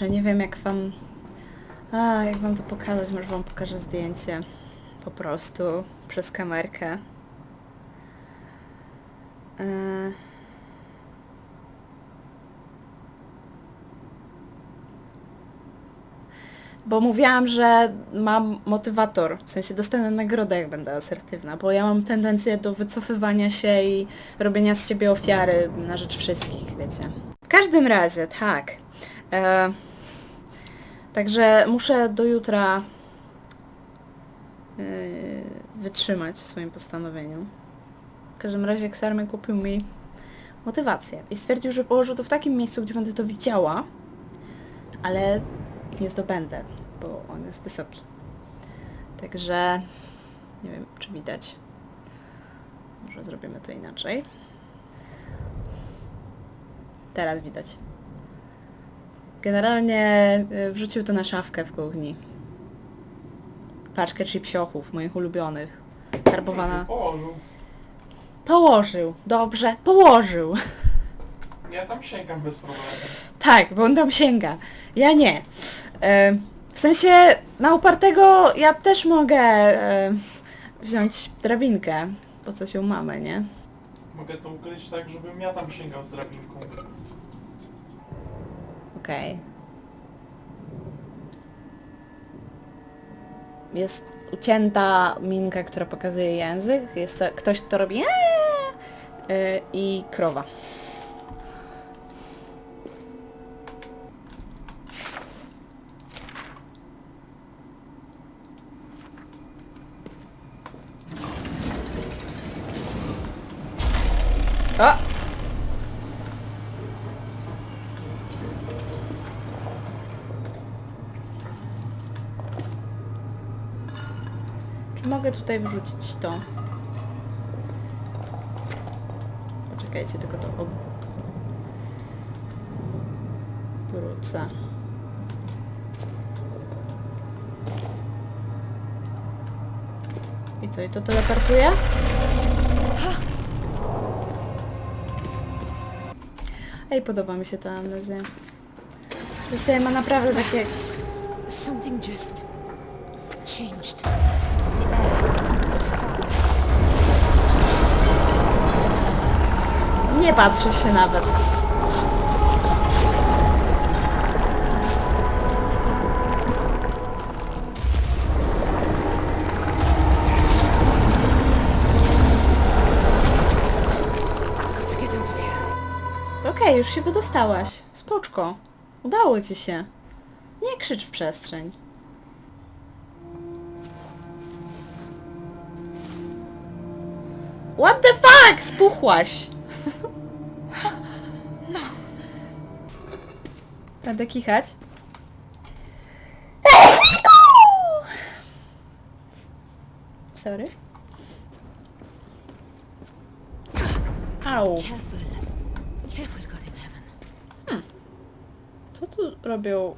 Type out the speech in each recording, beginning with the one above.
kurczę, nie wiem jak wam... A, jak wam to pokazać, może wam pokażę zdjęcie. Po prostu, przez kamerkę. Yy. Bo mówiłam, że mam motywator, w sensie dostanę nagrodę, jak będę asertywna, bo ja mam tendencję do wycofywania się i robienia z siebie ofiary na rzecz wszystkich, wiecie. W każdym razie, tak. E, także muszę do jutra e, wytrzymać w swoim postanowieniu. W każdym razie Xarmy kupił mi motywację i stwierdził, że położył to w takim miejscu, gdzie będę to widziała, ale nie zdobędę, bo on jest wysoki. Także nie wiem, czy widać. Może zrobimy to inaczej. Teraz widać. Generalnie y, wrzucił to na szafkę w kuchni. Paczkę chipsiochów, moich ulubionych. Farbowana. Położył. Położył. Dobrze, położył. Ja tam sięgam bez problemu. Tak, bo on tam sięga. Ja nie. E, w sensie na upartego ja też mogę e, wziąć drabinkę, po co się mamy, nie? Mogę to ukryć tak, żebym ja tam sięgał z drabinką. Okej. Jest ucięta minka, która pokazuje język. Jest to ktoś, kto robi eee, e, i krowa. Mogę tutaj wrzucić to? Poczekajcie, tylko to obrócę. I co, i to teleportuje? Ej, podoba mi się ta amnezja. W sensie ma naprawdę takie... Nie patrzę się nawet. Got. Okej, już się wydostałaś. Spoczko. Udało ci się. Nie krzycz w przestrzeń. What the fuck? Spuchłaś. Będę kichać. Sorry. Au. Careful. Careful, God in heaven. Co tu robią?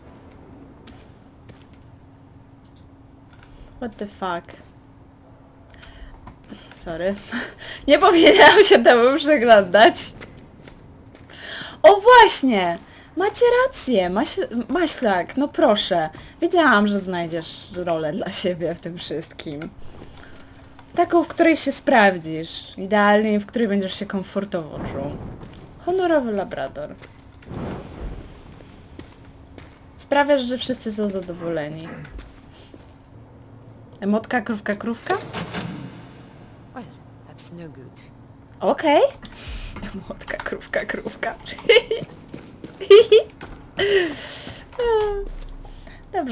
What the fuck? Sorry. Nie powinienem się temu przeglądać. O właśnie! Macie rację, Maś Maślak, no proszę. Wiedziałam, że znajdziesz rolę dla siebie w tym wszystkim. Taką, w której się sprawdzisz. Idealnie, w której będziesz się komfortowo czuł. Honorowy labrador. Sprawiasz, że wszyscy są zadowoleni. Emotka, krówka, krówka? Well, that's no good. Okej. Emotka, krówka, krówka.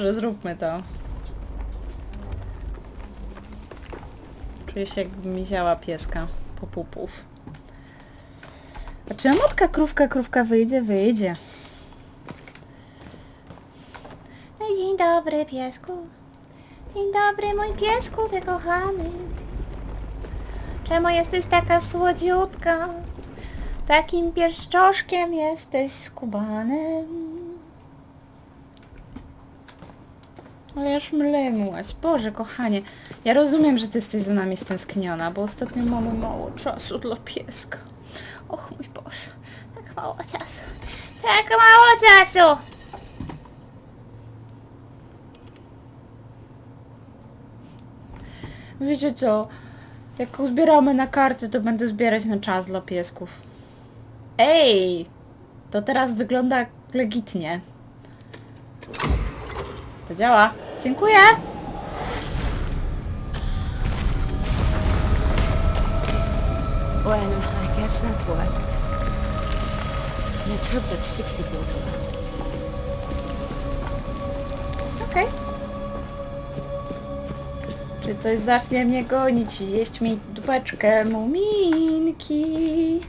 Dobrze, zróbmy to. Czuję się jakbym miziała pieska po pupów. A czy emotka, krówka, krówka wyjdzie? Wyjdzie. No dzień dobry, piesku. Dzień dobry, mój piesku, ty kochany. Czemu jesteś taka słodziutka? Takim pieszczoszkiem jesteś skubanem. Ale ja już mlemułaś. Boże, kochanie. Ja rozumiem, że ty jesteś za nami stęskniona, bo ostatnio mamy mało czasu dla pieska. Och mój Boże. Tak mało czasu. Tak mało czasu! Wiecie co? Jak zbieramy na karty, to będę zbierać na czas dla piesków. Ej! To teraz wygląda legitnie. To działa. Dziękuję! Well, I guess that worked. Let's hope that's fixed the portal. Okej. Czy coś zacznie mnie gonić i jeść mi dupeczkę muminki?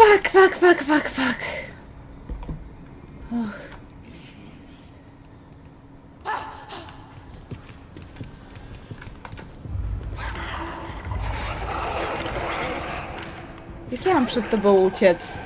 Fuck, fuck, fuck, fuck, fuck. Och. Jak ja mam przed tobą uciec?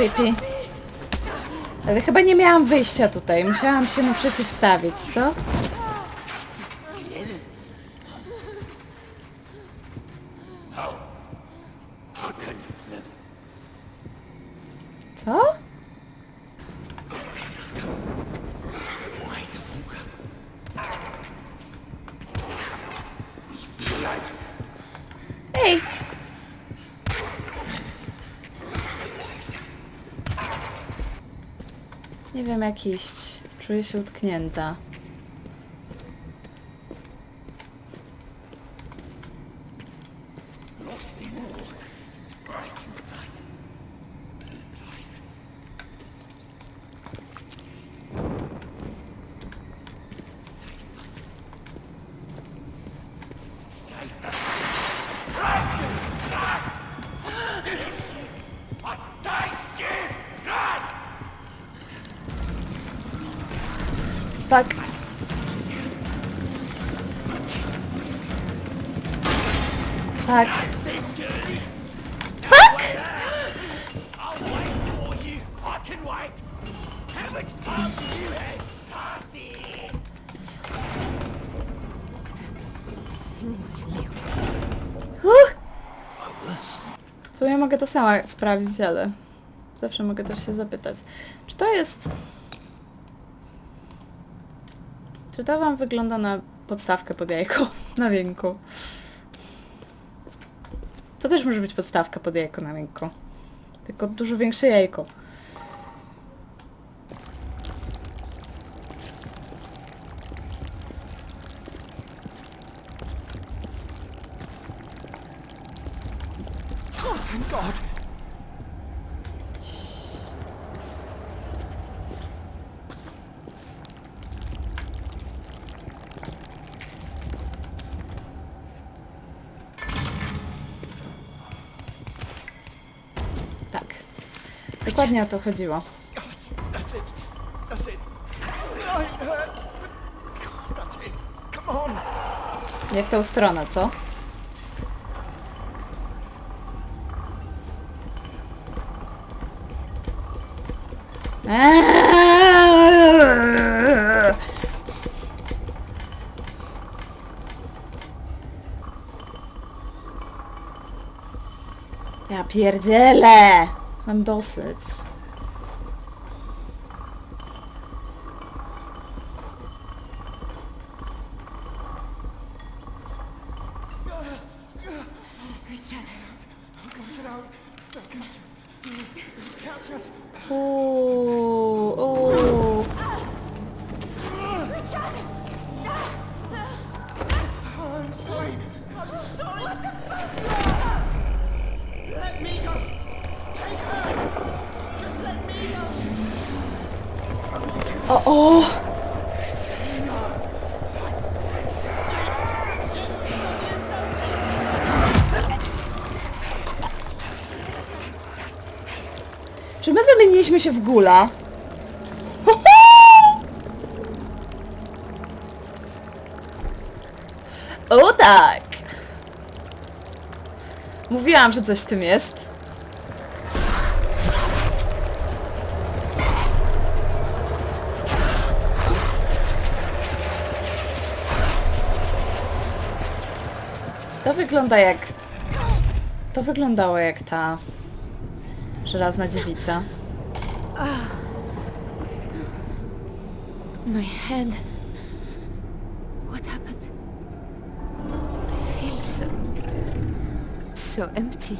Creepy. Ale chyba nie miałam wyjścia tutaj. Musiałam się mu przeciwstawić, co? Ej! Nie wiem jak iść. Czuję się utknięta. Fuck. Fuck! Huh. W sumie mogę to sama sprawdzić, ale zawsze mogę też się zapytać. Czy to jest... Czy to wam wygląda na podstawkę pod jajko? Na wienku. To też może być podstawka pod jajko na wienku. Tylko dużo większe jajko. Oh, thank God. Tak. Dokładnie o to chodziło. Nie w tą stronę, co? Ja pierdzielę! and Dulcet. Oh. My zamieniliśmy się w gula? O tak! Mówiłam, że coś w tym jest. To wygląda jak... To wyglądało jak ta... Żelazna dziewica. My head. What happened? I feel so. so empty.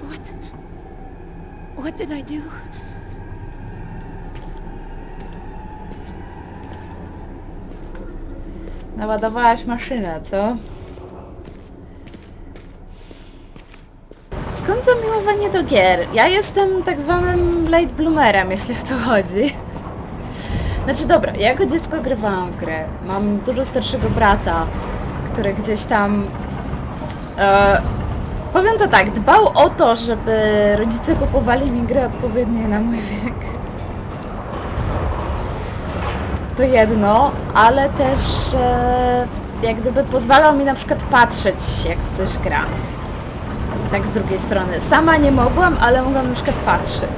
What? What did I do? Naładowałaś maszynę, co? Zamiłowanie do gier? Ja jestem tak zwanym late bloomerem, jeśli o to chodzi. Znaczy dobra, ja jako dziecko grywałam w grę. Mam dużo starszego brata, który gdzieś tam... E, powiem to tak, dbał o to, żeby rodzice kupowali mi gry odpowiednie na mój wiek. To jedno, ale też e, jak gdyby pozwalał mi na przykład patrzeć, jak w coś gra. Tak z drugiej strony. Sama nie mogłam, ale mogłam na przykład patrzeć.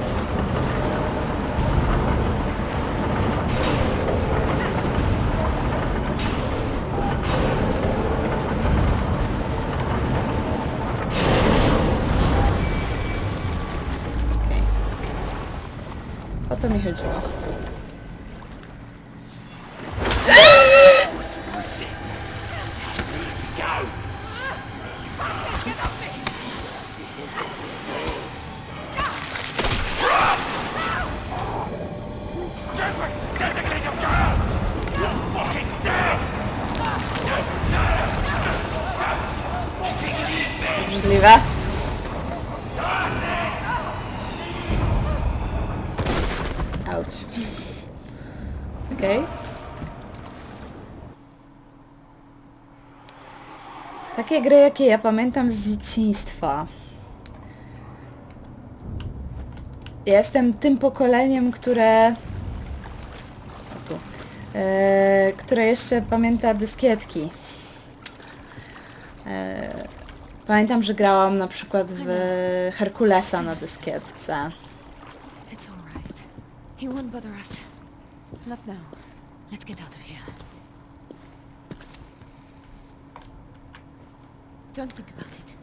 Okej. O to mi chodziło. Auć. Okej. Takie gry, jakie ja pamiętam z dzieciństwa. Ja jestem tym pokoleniem, które... O tu. E, które jeszcze pamięta dyskietki. E, pamiętam, że grałam na przykład w Herkulesa na dyskietce. He won't bother us. Not now. Let's get out of here. Don't think about it.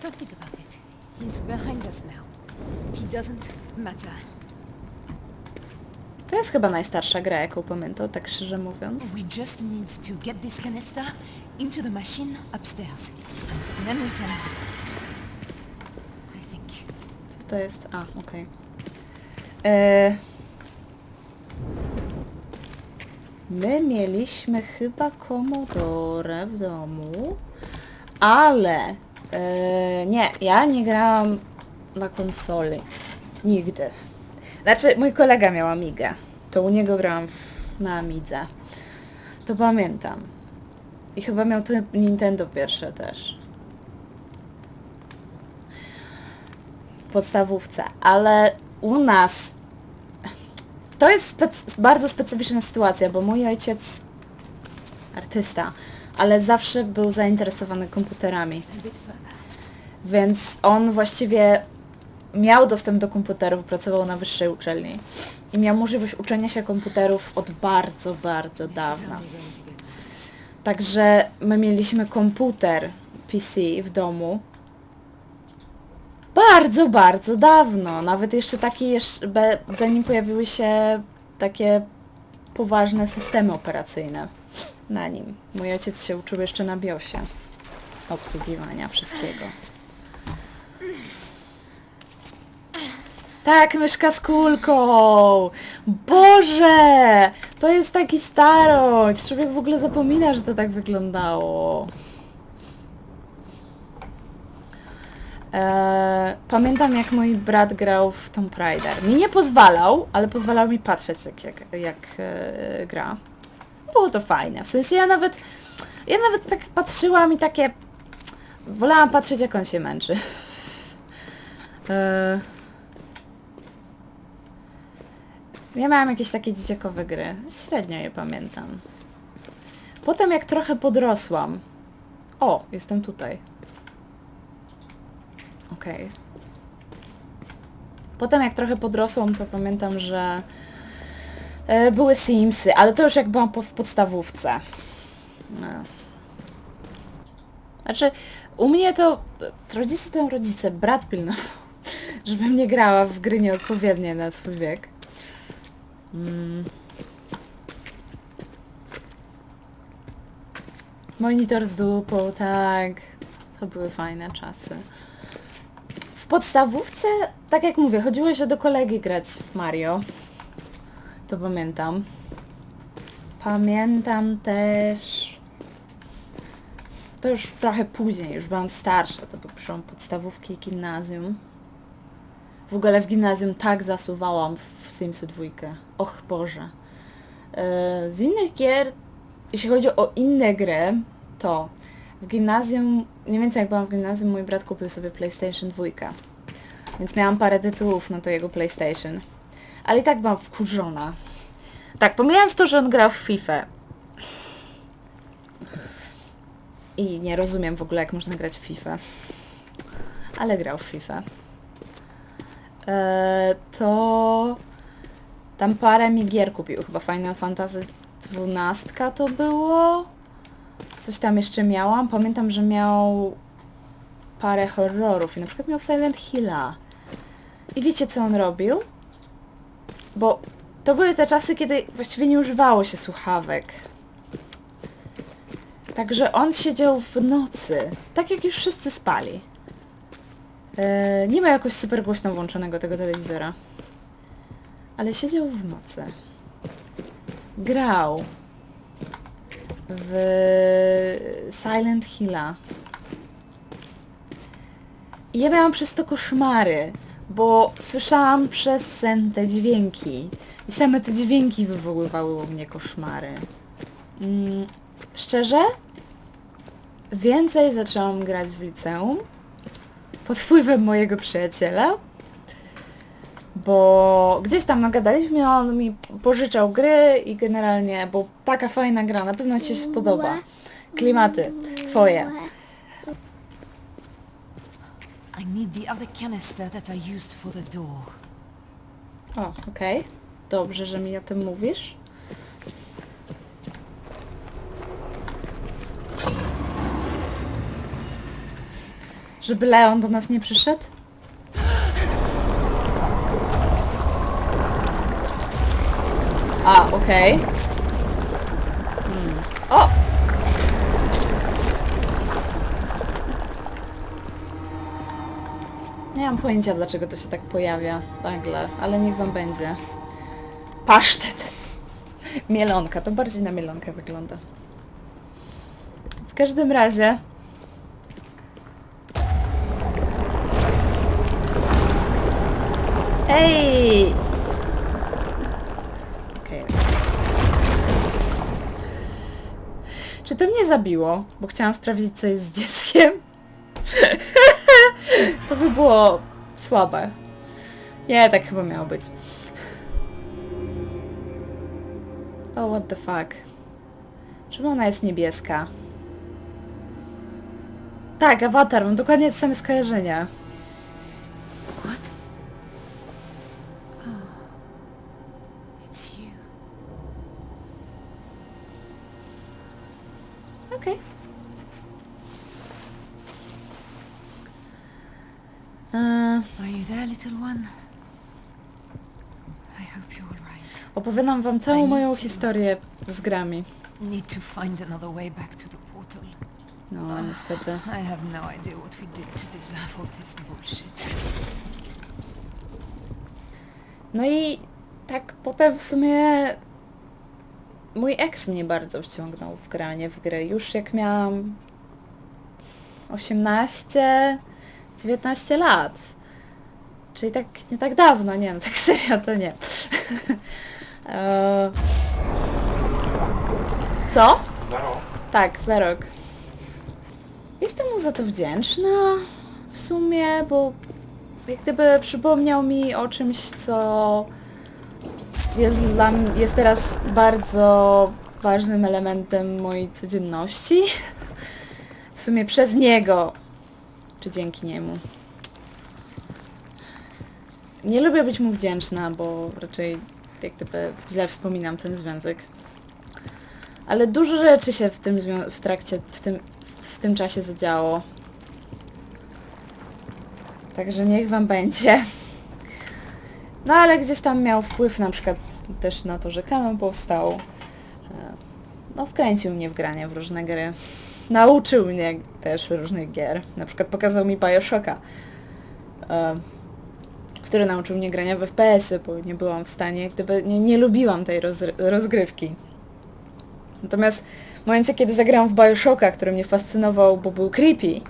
Don't think about it. He's behind us now. He doesn't matter. To jest chyba najstarsza gra, jaką pamiętam, tak szczerze mówiąc. We just need to get this canister into the machine upstairs. Then we can... I think... Co to jest? A, okej. E, My mieliśmy chyba Commodore w domu, ale e, nie, ja nie grałam na konsoli. Nigdy. Znaczy, mój kolega miał Amigę. To u niego grałam w, na Amidze. To pamiętam. I chyba miał to Nintendo pierwsze też. w podstawówce, ale u nas to jest bardzo specyficzna sytuacja, bo mój ojciec artysta, ale zawsze był zainteresowany komputerami, więc on właściwie miał dostęp do komputerów, pracował na wyższej uczelni i miał możliwość uczenia się komputerów od bardzo, bardzo dawna. Także my mieliśmy komputer PC w domu. Bardzo, bardzo dawno. Nawet jeszcze taki, jeszcze, zanim pojawiły się takie poważne systemy operacyjne na nim. Mój ojciec się uczył jeszcze na BIOSie obsługiwania wszystkiego. Tak, myszka z kulką! Boże! To jest taki starość! Człowiek w ogóle zapomina, że to tak wyglądało. E, pamiętam jak mój brat grał w Tomb Raider. Mi nie pozwalał, ale pozwalał mi patrzeć jak, jak, jak e, gra. Było to fajne. W sensie ja nawet, ja nawet tak patrzyłam i takie... Wolałam patrzeć jak on się męczy. E, ja miałam jakieś takie dzieciakowe gry. Średnio je pamiętam. Potem jak trochę podrosłam... O, jestem tutaj. Okej. Potem jak trochę podrosłam, to pamiętam, że e, były Simsy, ale to już jak byłam w podstawówce. No. Znaczy, u mnie to rodzice to rodzice, brat pilnował, żebym nie grała w gry nieodpowiednie na swój wiek. Mm. Monitor z dupą, tak. To były fajne czasy. Podstawówce, tak jak mówię, chodziło się do kolegi grać w Mario. To pamiętam. Pamiętam też... To już trochę później, już byłam starsza, to był przełom podstawówki i gimnazjum. W ogóle w gimnazjum tak zasuwałam w Simsy dwójkę. Och Boże. Yy, Z innych gier, jeśli chodzi o inne gry, to w gimnazjum, mniej więcej jak byłam w gimnazjum, mój brat kupił sobie PlayStation 2. Więc miałam parę tytułów na to jego PlayStation. Ale i tak byłam wkurzona. Tak, pomijając to, że on grał w FIFA. I nie rozumiem w ogóle, jak można grać w FIFA. Ale grał w FIFA. Eee, to tam parę mi gier kupił. Chyba Final Fantasy 12 to było. Coś tam jeszcze miałam. Pamiętam, że miał parę horrorów i na przykład miał Silent Hilla. I wiecie co on robił? Bo to były te czasy, kiedy właściwie nie używało się słuchawek. Także on siedział w nocy, tak jak już wszyscy spali. E, nie ma jakoś super głośno włączonego tego telewizora. Ale siedział w nocy. Grał w Silent Hilla. I ja miałam przez to koszmary, bo słyszałam przez sen te dźwięki. I same te dźwięki wywoływały u mnie koszmary. Mm, szczerze? Więcej zaczęłam grać w liceum pod wpływem mojego przyjaciela, bo gdzieś tam nagadaliśmy, on mi pożyczał gry i generalnie, bo taka fajna gra, na pewno Ci się spodoba. Klimaty, twoje. I need the other canister that I used for the door. O, okej. Dobrze, że mi o tym mówisz. Żeby Leon do nas nie przyszedł? Okej. Hmm. O! Nie mam pojęcia, dlaczego to się tak pojawia nagle, ale niech wam będzie. Pasztet. Mielonka, to bardziej na mielonkę wygląda. W każdym razie... Ej! Czy to mnie zabiło? Bo chciałam sprawdzić, co jest z dzieckiem. To by było słabe. Nie, tak chyba miało być. Oh, what the fuck. Czemu ona jest niebieska? Tak, awatar, mam dokładnie te same skojarzenia. Little one? I hope you're all right. opowiadam wam całą moją historię z grami. Need to find another way back to the portal. No, niestety. I have no idea what we did to deserve all this bullshit. No i tak potem w sumie mój ex mnie bardzo wciągnął w granie w gry. Już jak miałam 18, 19 lat. Czyli tak nie tak dawno, nie no, tak serio to nie. Eee, Co? Zero. Tak, za rok. Jestem mu za to wdzięczna w sumie, bo jak gdyby przypomniał mi o czymś, co jest, dla, m- jest teraz bardzo ważnym elementem mojej codzienności. W sumie przez niego, czy dzięki niemu. Nie lubię być mu wdzięczna, bo raczej jak gdyby źle wspominam ten związek. Ale dużo rzeczy się w tym w trakcie, w tym, w tym czasie zadziało. Także niech wam będzie. No ale gdzieś tam miał wpływ na przykład też na to, że kanon powstał. E, No wkręcił mnie w granie w różne gry. Nauczył mnie też różnych gier. Na przykład pokazał mi Bioshocka, e, który nauczył mnie grania w FPS-y, bo nie byłam w stanie, gdyby nie, nie lubiłam tej roz, rozgrywki. Natomiast w momencie, kiedy zagrałam w Bioshocka, który mnie fascynował, bo był creepy,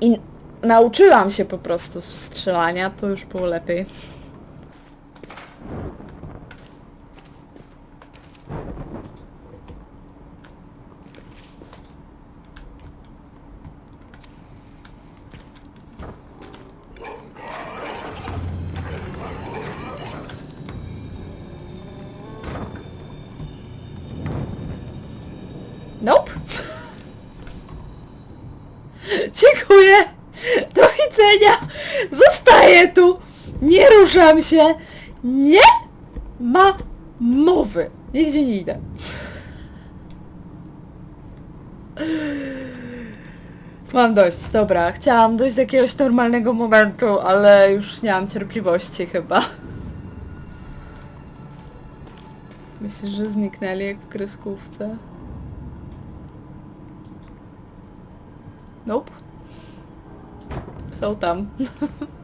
i nauczyłam się po prostu strzelania, to już było lepiej. Nope. Dziękuję. Do widzenia. Zostaję tu. Nie ruszam się. Nie ma mowy. Nigdzie nie idę. Mam dość, dobra. Chciałam dojść do jakiegoś normalnego momentu, ale już nie mam cierpliwości chyba. Myślisz, że zniknęli jak w kreskówce? Nope. Są tam.